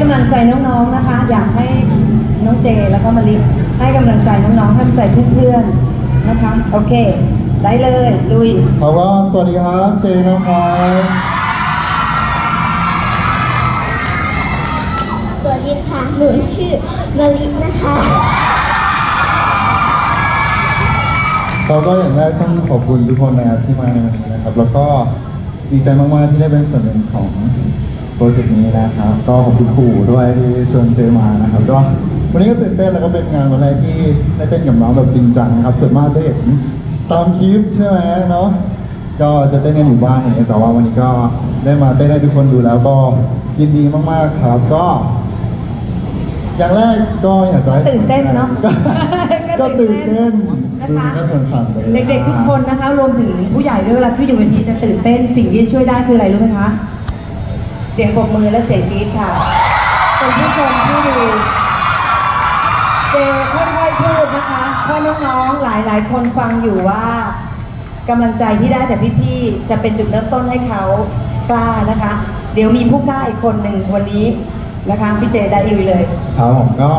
กำลังใจน้องๆนะคะ อยากให้น้องเจแล้วก็มาริให้กำลังใจน้องๆให้กำลังใจเพื่อนๆนะคะ โอเค ได้เลยลุยขอว่าสวัสดีครับเจนะครับสวัสดีค่ะหนูชื่อมารินะคะเราก็อย่างแรกต้องขอบคุณทุกคนนะครับที่มาในวันนี้นะครับ แล้วก็ดีใจมากๆที่ได้เป็นส่วนหนึ่งของโปรเจกต์นี้นะครับ ก็ขอบคุณครูด้วยที่ชวนเจมานะครับก็วันนี้ก็ตื่นเต้นแล้วก็เป็นงานวันแรกที่ได้เต้นกับน้องแบบจริงจังนะครับส่วนมากจะเห็นตามคลิปใช่ไหมเนาะก็จะเต้นกันอยู่บ้านอย่างเงี้ยแต่ว่าวันนี้ก็ได้มาเต้นให้ทุกคนดูแล้วก็ยินดีมากๆครับก็ อย่างแรกก็อยากจะให้ตื่นเต้นเนอะก็ก็ตื่นเต้นนะคะ ดูก็สั่นๆไปลย เด็กๆทุกคนนะคะรวมถึงผู้ใหญ่ด้วยเวลาขึ้นอยู่เวทีจะตื่นเต้นสิ่งที่ช่วยได้คืออะไรรู้ไหมคะเสียงปรบมือและเสียงกรี๊ดค่ะเป็นผู้ชมที่ดูเจค่อยๆพูดนะคะเพราะน้องๆหลายๆ คนฟังอยู่ว่ากำลังใจที่ได้จากพี่ๆจะเป็นจุดเริ่มต้นให้เขากล้านะคะ เดี๋ยวมีผู้กล้าอีกคนหนึ่งวันนี้นะคะพี่เจได้ลุยเลยครับผมก็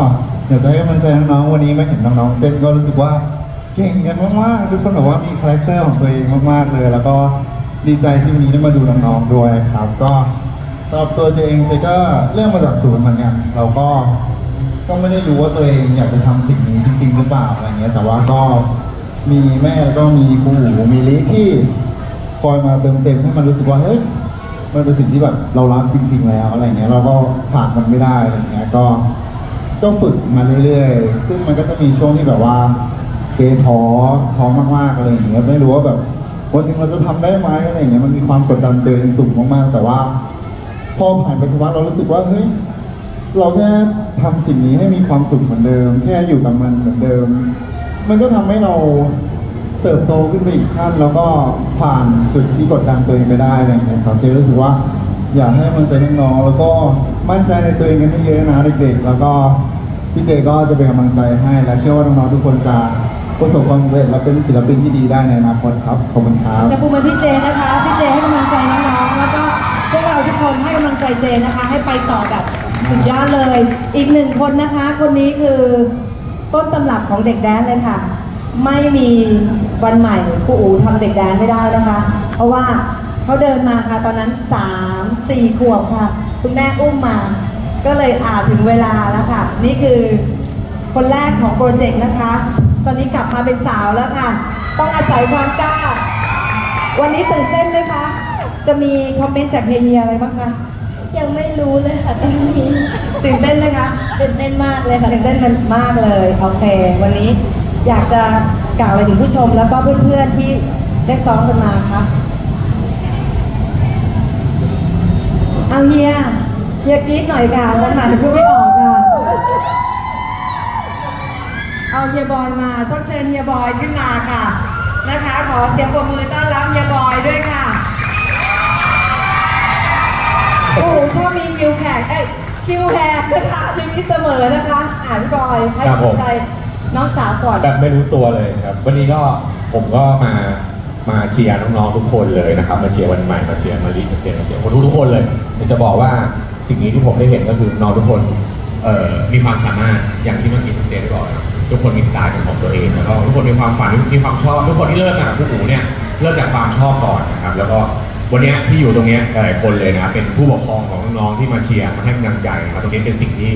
อยากจะให้กำลังใจน้องๆวันนี้มาเห็นน้องๆเต้นก็รู้สึกว่าเก่งกันมากๆทุกคนแบบว่ามีคาแรคเตอร์ของตัวเองมากๆเลย แล้วก็ดีใจที่วันนี้ได้มาดูน้องๆด้วยครับ ก็ สำหรับตัวเจเองเจก็เริ่มมาจากศูนย์เหมือนกันเราก็ก็ไม่ได้รู้ว่าตัวเองอยากจะทำสิ่งนี้จริง ๆ หรือเปล่าอะไรเงี้ย แต่ว่าก็มีแม่แล้วก็มีครูหูมีลิที่คอยมาเติมเต็มให้มันรู้สึกว่าเฮ้ยมันเป็นสิ่งที่แบบเรารักจริง ๆ แล้วอะไรเงี้ยเราก็ขาดมันไม่ได้อะไรเงี้ยก็ ก็ฝึกมาเรื่อยๆ ซึ่งมันก็จะมีช่วงที่แบบว่า เจท้อท้อมากๆอะไรอย่างเงี้ยไม่รู้ว่าแบบวันหนึงเราจะทำได้ไหมอะไรเงี้ยมันมีความกดดันตัวเองสูงมากๆ แต่ว่า พอผ่านไปสักพักเรารู้สึกว่าเฮ้ยเราแค่ทำสิ่งนี้ให้มีความสุขเหมือนเดิมแค่อยู่กับมันเหมือนเดิม มันก็ทำให้เราเติบโตขึ้นไปอีกขั้น แล้วก็ผ่านจุดที่กดดันตัวเองไปได้อะไรอย่างเงี้ยครับเจรู้สึกว่า อยากให้กำลังใจน้องๆแล้วก็มั่นใจในตัวเองกันเยอะๆนะเด็กๆ แล้วก็พี่เจก็จะเป็นกำลังใจให้และเชื่อว่าน้องๆทุกคนจะประสบความสำเร็จและเป็นศิลปินที่ดีได้ในอนาคตครับขอบคุณครับจะปูมือพี่เจนะคะ พี่เจให้กำลังใจน้องๆ แล้วก็พวกเราทุกคนให้กำลัง ใจเจนะคะ ให้ไปต่อแบบสุดยอดเลย อีกหนึ่งคนนะคะ คนนี้คือต้นตำรับของเด็กแดนเลยค่ะ ไม่มีวันใหม่ผู้อูทำเด็กแดนไม่ได้นะคะ เพราะว่าเขาเดินมาค่ะตอนนั้น 3 4ขวบค่ะ คุณแม่อุ้มมา ก็เลยอาถึงเวลาแล้วค่ะ นี่คือคนแรกของโปรเจกต์นะคะ ตอนนี้กลับมาเป็นสาวแล้วค่ะ ต้องอาศัยความกล้า วันนี้ตื่นเต้นไหมคะ จะมีคอมเมนต์จากเฮียอะไรบ้างคะ ยังไม่รู้เลยค่ะตอนนี้ตื่นเต้นไหมคะตื่นเต้นมากเลยค่ะตื่นเต้นมันมากเลยโอเค วันนี้อยากจะกล่าวอะไรถึงผู้ชมแล้วก็เพื่อนๆที่ได้ซ้อมกันมาคะเอาเฮียเฮียกรี๊ดหน่อยค่ะวันใหม่พูดไม่ออกค่ะเอาเฮียบอยมาต้องเชิญเฮียบอยขึ้นมาค่ะนะคะขอเสียงปรบมือต้อนรับเฮียบอยด้วยค่ะ ชอบมีคิวแขกเอ้ยคิวแหกนะคะอย่างนี้เสมอนะคะอ่านบอยให้ครับผม กำลังใจน้องสาวก่อน แบบไม่รู้ตัวเลยครับ วันนี้ก็ผมก็มามาเชียร์น้องๆทุกคนเลยนะครับ มาเชียร์วันใหม่มาเชียร์มารีมาเชียร์มาเชียร์ทุกทุกๆคนเลยอยากจะบอกว่าสิ่งนี้ที่ผมได้เห็นก็คือน้องทุกคนเอ่อมีความสามารถอย่างที่เมื่อกี้คุณเจได้บอกนะครับทุกคนมีสไตล์เป็นของตัวเองแล้วก็ทุกคนมีความฝันมีความชอบ ทุกคนที่เริ่มมากับผู้หูเนี่ยเริ่มจากความชอบก่อนนะครับแล้วก็ วันนี้ที่อยู่ตรงนี้หลายคนเลยนะเป็นผู้ปกครองของน้องๆที่มาเชียร์มาให้กำลังใจนะครับตรงนี้เป็นสิ่งที่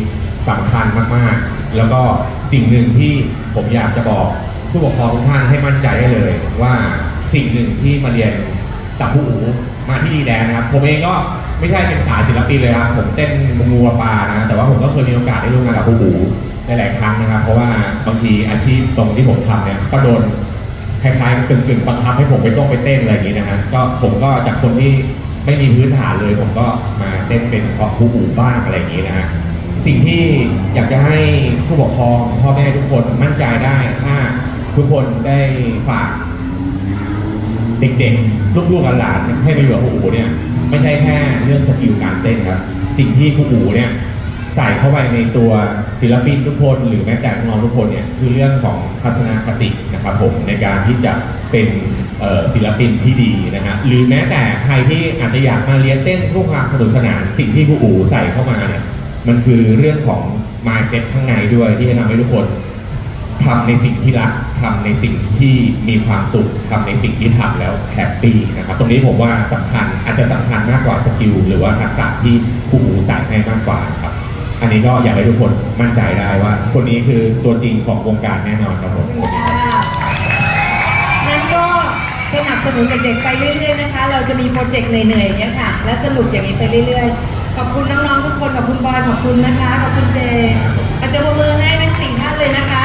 สำคัญมากๆ แล้วก็สิ่งหนึ่งที่ผมอยากจะบอกผู้ปกครองทุกท่านให้มั่นใจได้เลย ว่าสิ่งหนึ่งที่มาเรียนกับผู้อูมาที่ดีแดนนะครับผมเองก็ไม่ใช่เป็นสายศิลปินเลยครับผมเต้นงูปลานะแต่ว่าผมก็เคยมีโอกาสได้ร่วมงานกับผู้อูหลายๆครั้งนะครับ เพราะว่าบางทีอาชีพตรงที่ผมทำเนี่ยก็โดน คล้ายๆกึ่งๆบังคับให้ผมไปต้องไปเต้นอะไรอย่างนี้นะฮะก็ผมก็จากคนที่ไม่มีพื้นฐานเลย ผมก็มาเต้นเป็นเพราะผู้อูบ้างอะไรอย่างนี้นะฮะสิ่งที่อยากจะให้ผู้ปกครองพ่อแม่ทุกคนมั่นใจได้ถ้าทุกคนได้ฝากเด็กๆ ลูกๆหลานๆให้มาอยู่กับครูอูเนี่ยไม่ใช่แค่เรื่องสกิลการเต้นครับ สิ่งที่ครูอูเนี่ย ใส่เข้าไปในตัวศิลปินทุกคนหรือแม้แต่น้องๆทุกคนเนี่ยคือเรื่องของทัศนคตินะครับผมในการที่จะเป็นศิลปินที่ดีนะฮะหรือแม้แต่ใครที่อาจจะอยากมาเรียนเต้นพื่อความสนุกสนานสิ่งที่ครูอูใส่เข้ามาเนี่ยมันคือเรื่องของ mindset ข้างในด้วยที่จะทำให้ทุกคนทำในสิ่งที่รักทำในสิ่งที่มีความสุขทำในสิ่งที่ทำแล้วแฮปปี้นะครับตรงนี้ผมว่าสำคัญอาจจะสำคัญมากกว่าสกิลหรือว่าทักษะที่ครูอูใส่ให้มากกว่าครับ อันนี้ก็อยากให้ทุกคนมั่นใจได้ว่า คนนี้คือตัวจริงของวงการแน่นอนครับผมงั้นก็สนับสนุนเด็กๆไปเรื่อยๆนะคะ เราจะมีโปรเจกต์เหนื่อยๆอย่างเงี้ยค่ะ และสนุกอย่างนี้ไปเรื่อยๆ ขอบคุณน้องๆทุกคน ขอบคุณบอย ขอบคุณนะคะ ขอบคุณเจอาจจะปรบมือให้ทั้งสี่ท่านเลยนะคะ